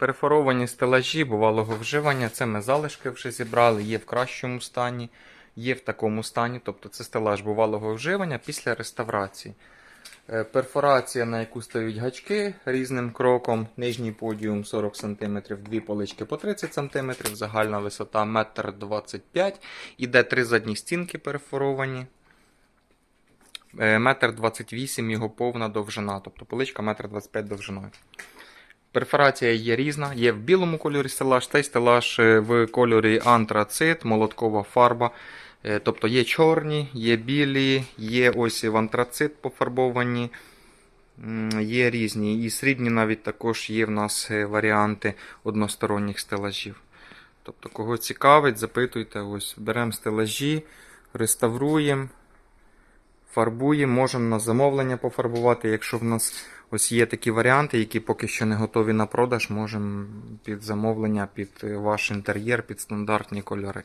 Перефоровані стелажі бувалого вживання. Це ми залишки вже зібрали, є в кращому стані, є в такому стані. Тобто це стелаж бувалого вживання після реставрації. Е, Перфорація, на яку стають гачки різним кроком. Нижній подіум 40 см, дві полички по 30 см, загальна висота 1,25 м. Іде три задні стінки перфоровані. Е, Метр 28 його повна довжина, тобто поличка метр 25 довжиною. Перфорація є різна, є в білому кольорі стелаж, цей стелаж е, в кольорі антрацит, молоткова фарба. Е, Тобто є чорні, є білі, є ось в антрацит пофарбовані, є різні. І срібні навіть також є в нас е, варіанти односторонніх стелажів. Тобто, кого цікавить, запитуйте, ось беремо стелажі, реставруємо, фарбуємо, можемо на замовлення пофарбувати. Якщо в нас ось є такі варіанти, які поки що не готові на продаж, можемо під замовлення, під ваш інтер'єр, під стандартні кольори.